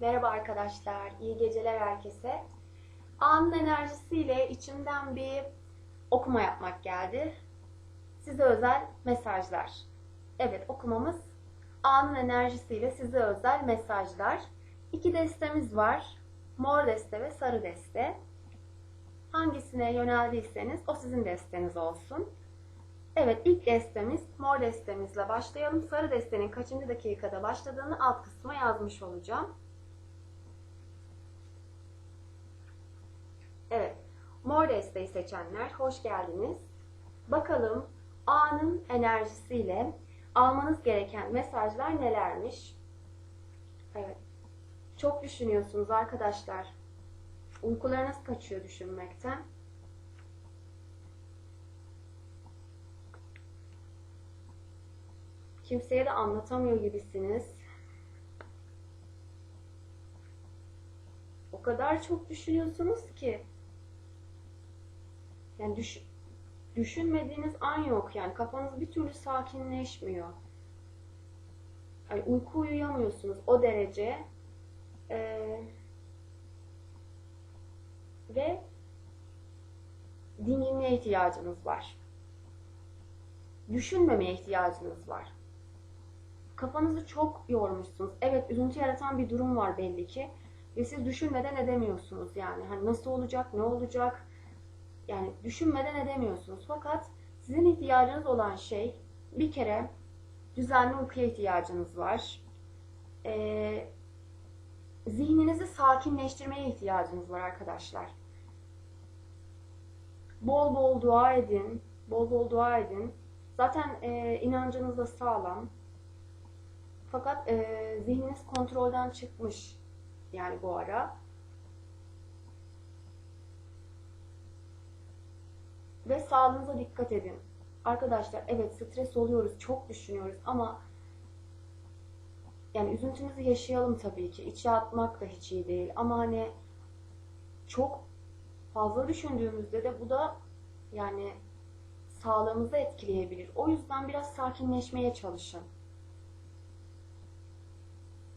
Merhaba arkadaşlar, iyi geceler herkese. Anın enerjisiyle içimden bir okuma yapmak geldi. Size özel mesajlar. Evet, okumamız anın enerjisiyle size özel mesajlar. İki destemiz var. Mor deste ve sarı deste. Hangisine yöneldiyseniz o sizin desteniz olsun. Evet ilk destemiz mor destemizle başlayalım. Sarı destenin kaçıncı dakikada başladığını alt kısma yazmış olacağım. Evet mor desteği seçenler hoş geldiniz. Bakalım anın enerjisiyle almanız gereken mesajlar nelermiş? Evet. Çok düşünüyorsunuz arkadaşlar. Uykularınız kaçıyor düşünmekten. Kimseye de anlatamıyor gibisiniz. O kadar çok düşünüyorsunuz ki. Yani düş, düşünmediğiniz an yok yani. Kafanız bir türlü sakinleşmiyor. Yani uyku uyuyamıyorsunuz o derece. Ee, ve dinginliğe ihtiyacınız var. Düşünmemeye ihtiyacınız var. Kafanızı çok yormuşsunuz. Evet üzüntü yaratan bir durum var belli ki. Ve siz düşünmeden edemiyorsunuz yani. Hani nasıl olacak, ne olacak? Yani düşünmeden edemiyorsunuz. Fakat sizin ihtiyacınız olan şey bir kere düzenli uykuya ihtiyacınız var. Ee, zihninizi sakinleştirmeye ihtiyacınız var arkadaşlar. Bol bol dua edin. Bol bol dua edin. Zaten e, inancınız da sağlam. Fakat e, zihniniz kontrolden çıkmış yani bu ara. Ve sağlığınıza dikkat edin. Arkadaşlar evet stres oluyoruz, çok düşünüyoruz ama yani üzüntümüzü yaşayalım tabii ki. İçe atmak da hiç iyi değil. Ama hani çok fazla düşündüğümüzde de bu da yani sağlığımızı etkileyebilir. O yüzden biraz sakinleşmeye çalışın.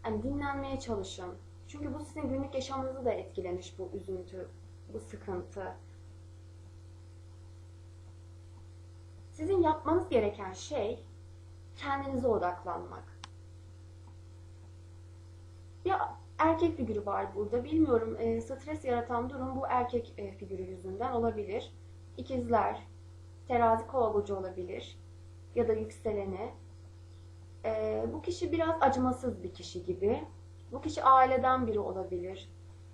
Yani dinlenmeye çalışın. Çünkü bu sizin günlük yaşamınızı da etkilemiş bu üzüntü, bu sıkıntı. Sizin yapmanız gereken şey kendinize odaklanmak. Ya erkek figürü var burada. Bilmiyorum e, stres yaratan durum bu erkek e, figürü yüzünden olabilir. İkizler, terazi kova burcu olabilir. Ya da yükseleni. E, bu kişi biraz acımasız bir kişi gibi. Bu kişi aileden biri olabilir.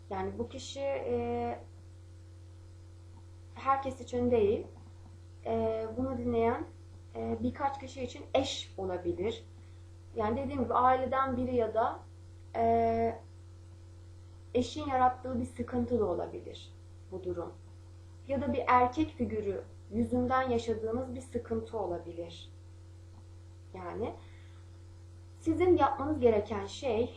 Yani bu kişi e, herkes için değil. E, bunu dinleyen e, birkaç kişi için eş olabilir. Yani dediğim gibi aileden biri ya da e, eşin yarattığı bir sıkıntı da olabilir bu durum. Ya da bir erkek figürü yüzünden yaşadığınız bir sıkıntı olabilir. Yani sizin yapmanız gereken şey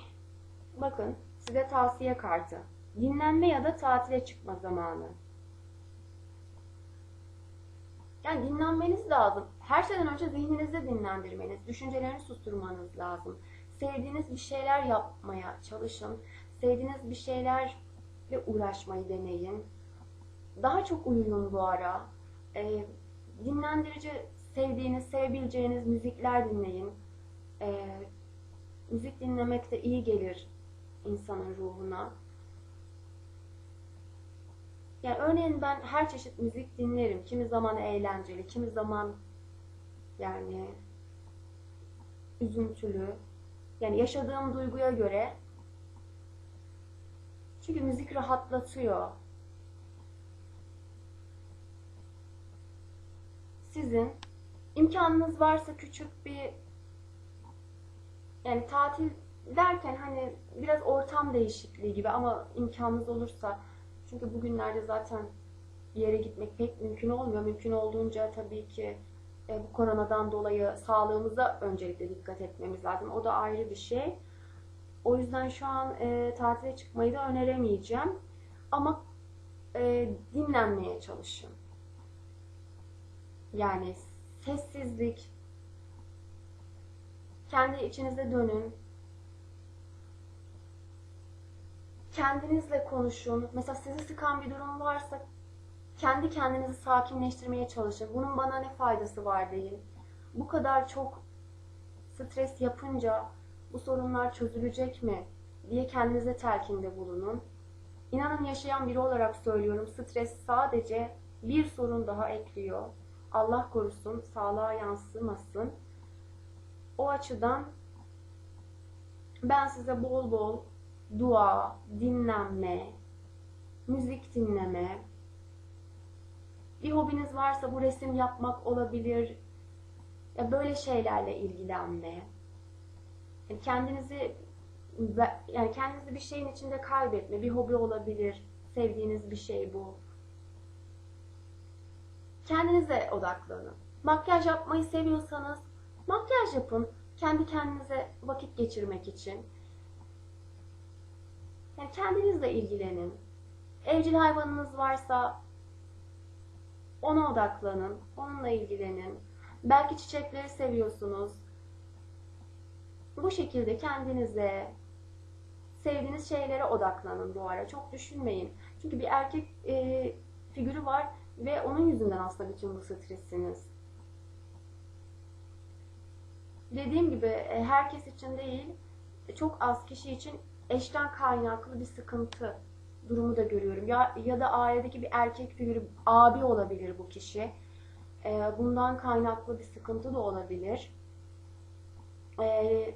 bakın size tavsiye kartı. Dinlenme ya da tatile çıkma zamanı. Yani dinlenmeniz lazım. Her şeyden önce zihninizi dinlendirmeniz, düşüncelerinizi susturmanız lazım. Sevdiğiniz bir şeyler yapmaya çalışın. Sevdiğiniz bir şeylerle uğraşmayı deneyin. Daha çok uyuyun bu ara. E, dinlendirici sevdiğiniz, sevebileceğiniz müzikler dinleyin. E, müzik dinlemek de iyi gelir insanın ruhuna. Yani örneğin ben her çeşit müzik dinlerim. Kimi zaman eğlenceli, kimi zaman yani üzüntülü. Yani yaşadığım duyguya göre. Çünkü müzik rahatlatıyor. Sizin imkanınız varsa küçük bir yani tatil derken hani biraz ortam değişikliği gibi ama imkanınız olursa çünkü bugünlerde zaten yere gitmek pek mümkün olmuyor. Mümkün olduğunca tabii ki e, bu koronadan dolayı sağlığımıza öncelikle dikkat etmemiz lazım. O da ayrı bir şey. O yüzden şu an e, tatile çıkmayı da öneremeyeceğim. Ama e, dinlenmeye çalışın. Yani sessizlik, kendi içinize dönün. Kendinizle konuşun. Mesela sizi sıkan bir durum varsa kendi kendinizi sakinleştirmeye çalışın. Bunun bana ne faydası var deyin. Bu kadar çok stres yapınca bu sorunlar çözülecek mi diye kendinize telkinde bulunun. İnanın yaşayan biri olarak söylüyorum stres sadece bir sorun daha ekliyor. Allah korusun sağlığa yansımasın. O açıdan ben size bol bol dua, dinlenme, müzik dinleme, bir hobiniz varsa bu resim yapmak olabilir. Ya böyle şeylerle ilgilenme. Yani kendinizi yani kendinizi bir şeyin içinde kaybetme. Bir hobi olabilir. Sevdiğiniz bir şey bu. Kendinize odaklanın. Makyaj yapmayı seviyorsanız makyaj yapın. Kendi kendinize vakit geçirmek için. Yani kendinizle ilgilenin. Evcil hayvanınız varsa ona odaklanın. Onunla ilgilenin. Belki çiçekleri seviyorsunuz. Bu şekilde kendinize sevdiğiniz şeylere odaklanın bu ara. Çok düşünmeyin. Çünkü bir erkek e, figürü var ve onun yüzünden aslında bütün bu stresiniz. Dediğim gibi e, herkes için değil, çok az kişi için eşten kaynaklı bir sıkıntı durumu da görüyorum. Ya, ya da ailedeki bir erkek figürü, abi olabilir bu kişi. E, bundan kaynaklı bir sıkıntı da olabilir. E,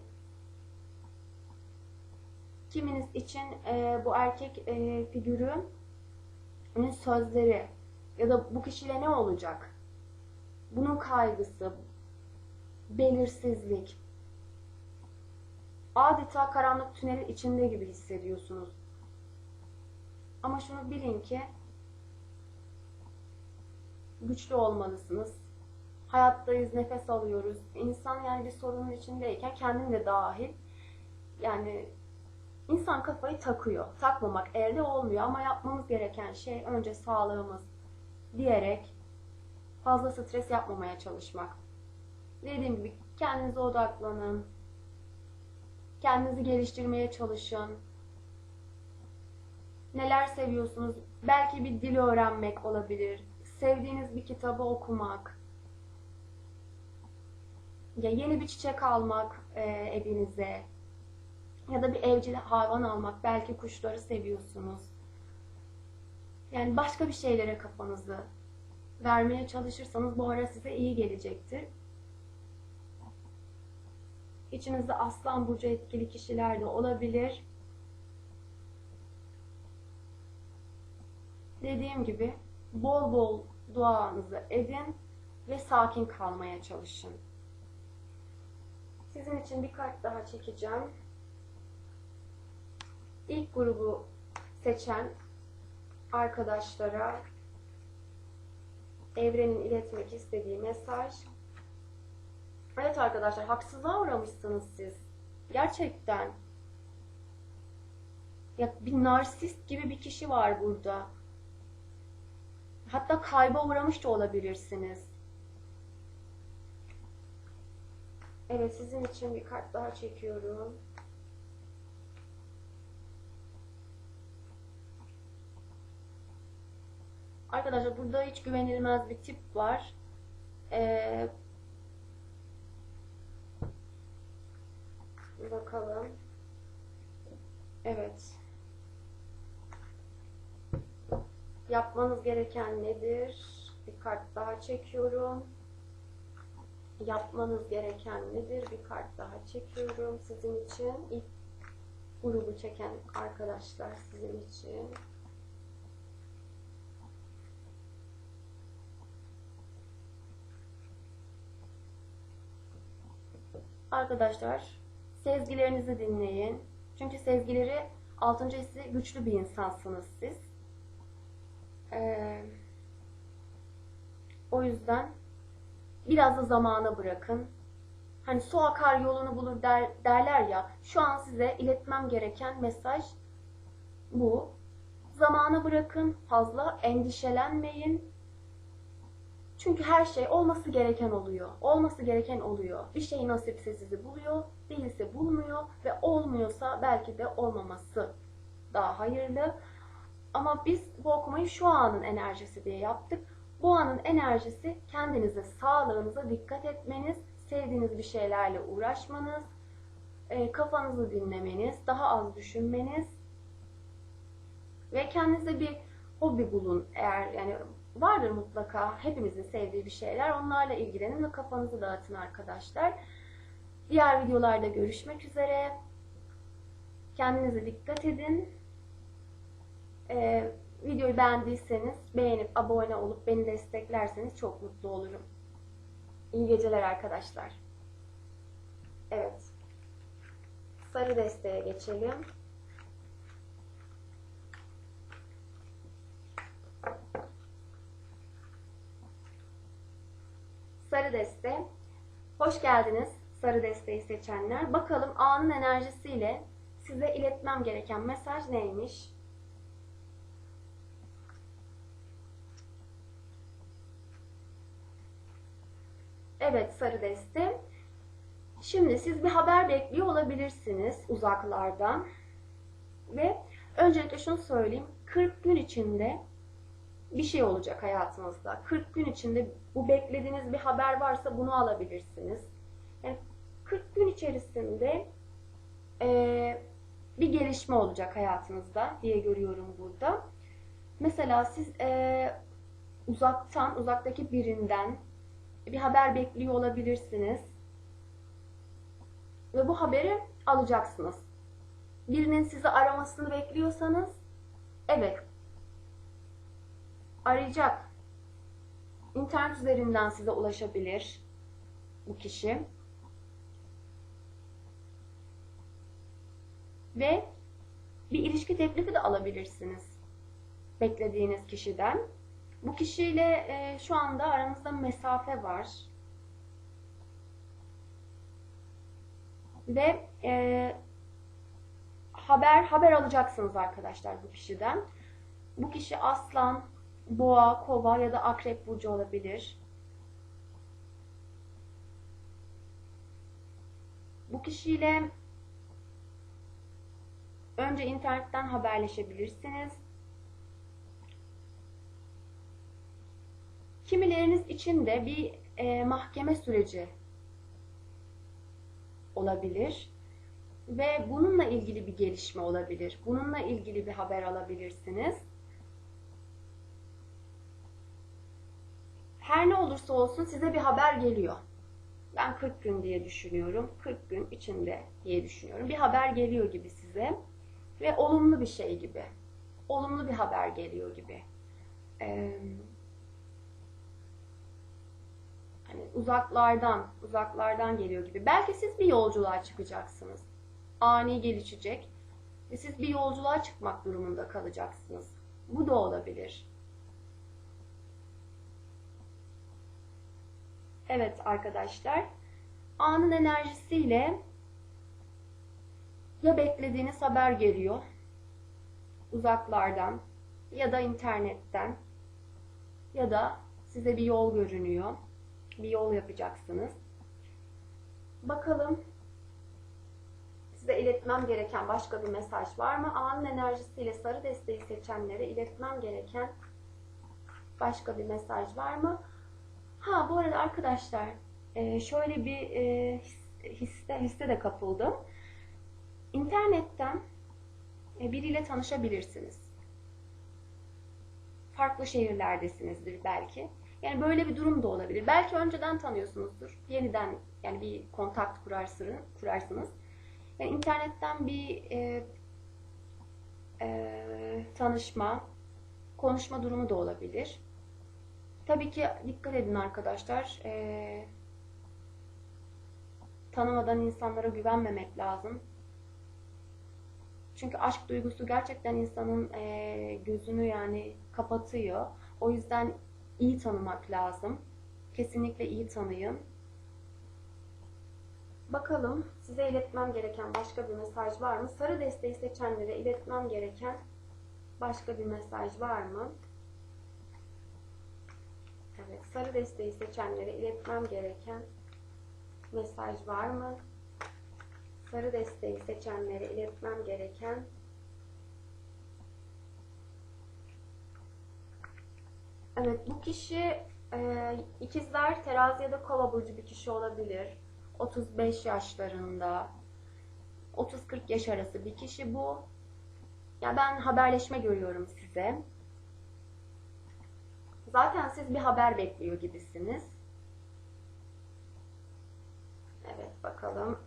kiminiz için e, bu erkek e, figürünün sözleri ya da bu kişiyle ne olacak? Bunun kaygısı, belirsizlik, adeta karanlık tünelin içinde gibi hissediyorsunuz. Ama şunu bilin ki güçlü olmalısınız. Hayattayız, nefes alıyoruz. İnsan yani bir sorunun içindeyken kendim de dahil yani insan kafayı takıyor. Takmamak elde olmuyor ama yapmamız gereken şey önce sağlığımız diyerek fazla stres yapmamaya çalışmak. Dediğim gibi kendinize odaklanın. Kendinizi geliştirmeye çalışın. Neler seviyorsunuz? Belki bir dil öğrenmek olabilir. Sevdiğiniz bir kitabı okumak. Ya yeni bir çiçek almak e, evinize. Ya da bir evcil hayvan almak. Belki kuşları seviyorsunuz. Yani başka bir şeylere kafanızı vermeye çalışırsanız bu ara size iyi gelecektir. İçinizde aslan burcu etkili kişiler de olabilir. Dediğim gibi bol bol duanızı edin ve sakin kalmaya çalışın. Sizin için bir kart daha çekeceğim. İlk grubu seçen arkadaşlara evrenin iletmek istediği mesaj. Evet arkadaşlar haksızlığa uğramışsınız siz. Gerçekten. Ya bir narsist gibi bir kişi var burada. Hatta kayba uğramış da olabilirsiniz. Evet sizin için bir kart daha çekiyorum. Arkadaşlar burada hiç güvenilmez bir tip var. Ee, bakalım. Evet. Yapmanız gereken nedir? Bir kart daha çekiyorum. Yapmanız gereken nedir? Bir kart daha çekiyorum sizin için. İlk grubu çeken arkadaşlar sizin için. Arkadaşlar sezgilerinizi dinleyin. Çünkü sezgileri altıncı hissi güçlü bir insansınız siz. Ee, o yüzden biraz da zamana bırakın. Hani su akar yolunu bulur der, derler ya. Şu an size iletmem gereken mesaj bu. Zamana bırakın, fazla endişelenmeyin. Çünkü her şey olması gereken oluyor. Olması gereken oluyor. Bir şey nasipse sizi buluyor, değilse bulmuyor ve olmuyorsa belki de olmaması daha hayırlı. Ama biz bu okumayı şu anın enerjisi diye yaptık. Bu anın enerjisi kendinize, sağlığınıza dikkat etmeniz, sevdiğiniz bir şeylerle uğraşmanız, e, kafanızı dinlemeniz, daha az düşünmeniz ve kendinize bir hobi bulun. Eğer yani vardır mutlaka hepimizin sevdiği bir şeyler. Onlarla ilgilenin ve kafanızı dağıtın arkadaşlar. Diğer videolarda görüşmek üzere. Kendinize dikkat edin. Ee, videoyu beğendiyseniz beğenip abone olup beni desteklerseniz çok mutlu olurum. İyi geceler arkadaşlar. Evet. Sarı desteğe geçelim. Sarı deste. Hoş geldiniz sarı desteği seçenler. Bakalım anın enerjisiyle size iletmem gereken mesaj neymiş? Evet sarı deste. Şimdi siz bir haber bekliyor olabilirsiniz uzaklardan. Ve öncelikle şunu söyleyeyim. 40 gün içinde bir şey olacak hayatınızda. 40 gün içinde bu beklediğiniz bir haber varsa bunu alabilirsiniz. Yani 40 gün içerisinde e, bir gelişme olacak hayatınızda diye görüyorum burada. Mesela siz e, uzaktan, uzaktaki birinden bir haber bekliyor olabilirsiniz. Ve bu haberi alacaksınız. Birinin sizi aramasını bekliyorsanız, evet, arayacak. İnternet üzerinden size ulaşabilir bu kişi. Ve bir ilişki teklifi de alabilirsiniz beklediğiniz kişiden. Bu kişiyle e, şu anda aranızda mesafe var. Ve e, haber haber alacaksınız arkadaşlar bu kişiden. Bu kişi aslan, boğa, kova ya da akrep burcu olabilir. Bu kişiyle önce internetten haberleşebilirsiniz. Kimileriniz için de bir e, mahkeme süreci olabilir ve bununla ilgili bir gelişme olabilir. Bununla ilgili bir haber alabilirsiniz. Her ne olursa olsun size bir haber geliyor. Ben 40 gün diye düşünüyorum. 40 gün içinde diye düşünüyorum. Bir haber geliyor gibi size ve olumlu bir şey gibi. Olumlu bir haber geliyor gibi. Ee, hani uzaklardan, uzaklardan geliyor gibi. Belki siz bir yolculuğa çıkacaksınız. Ani gelişecek ve siz bir yolculuğa çıkmak durumunda kalacaksınız. Bu da olabilir. Evet arkadaşlar, anın enerjisiyle ya beklediğiniz haber geliyor uzaklardan ya da internetten ya da size bir yol görünüyor. Bir yol yapacaksınız. Bakalım size iletmem gereken başka bir mesaj var mı? Anın enerjisiyle sarı desteği seçenlere iletmem gereken başka bir mesaj var mı? Ha bu arada arkadaşlar e, şöyle bir e, hisse, hisse de kapıldım. İnternetten e, biriyle tanışabilirsiniz. Farklı şehirlerdesinizdir belki. Yani böyle bir durum da olabilir. Belki önceden tanıyorsunuzdur. Yeniden yani bir kontakt kurarsınız. kurarsınız. Yani internetten bir e, e, tanışma, konuşma durumu da olabilir. Tabii ki dikkat edin arkadaşlar. E, tanımadan insanlara güvenmemek lazım. Çünkü aşk duygusu gerçekten insanın e, gözünü yani kapatıyor. O yüzden iyi tanımak lazım. Kesinlikle iyi tanıyın. Bakalım size iletmem gereken başka bir mesaj var mı? Sarı desteği seçenlere iletmem gereken başka bir mesaj var mı? Evet, sarı desteği seçenlere iletmem gereken mesaj var mı? Sarı desteği seçenlere iletmem gereken Evet, bu kişi e, ikizler terazi ya da kova burcu bir kişi olabilir. 35 yaşlarında, 30-40 yaş arası bir kişi bu. Ya ben haberleşme görüyorum size. Zaten siz bir haber bekliyor gibisiniz. Evet bakalım.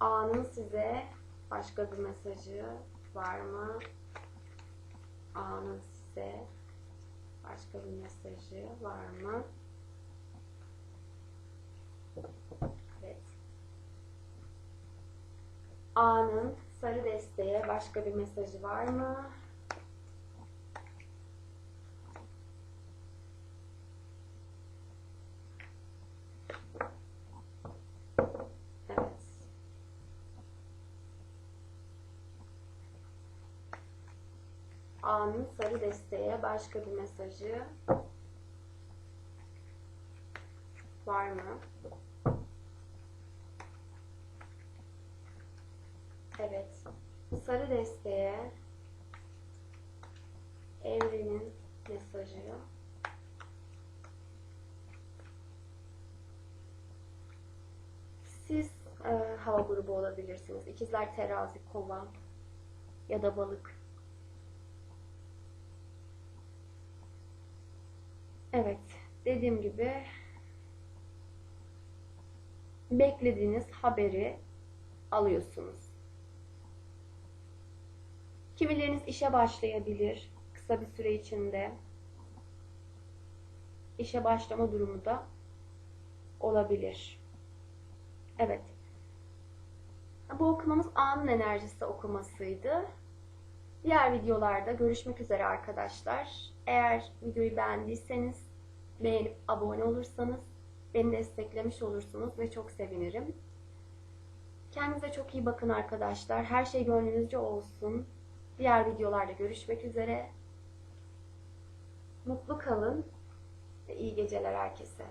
A'nın size başka bir mesajı var mı? A'nın size başka bir mesajı var mı? Evet. A'nın sarı desteğe başka bir mesajı var mı? Evet. A'nın sarı desteğe başka bir mesajı var mı? Evet. Sarı desteğe evrenin mesajı Siz e, hava grubu olabilirsiniz. İkizler terazi, kova ya da balık. Evet, dediğim gibi beklediğiniz haberi alıyorsunuz. Kimileriniz işe başlayabilir kısa bir süre içinde. İşe başlama durumu da olabilir. Evet. Bu okumamız anın enerjisi okumasıydı. Diğer videolarda görüşmek üzere arkadaşlar. Eğer videoyu beğendiyseniz beğenip abone olursanız beni desteklemiş olursunuz ve çok sevinirim. Kendinize çok iyi bakın arkadaşlar. Her şey gönlünüzce olsun. Diğer videolarda görüşmek üzere. Mutlu kalın ve iyi geceler herkese.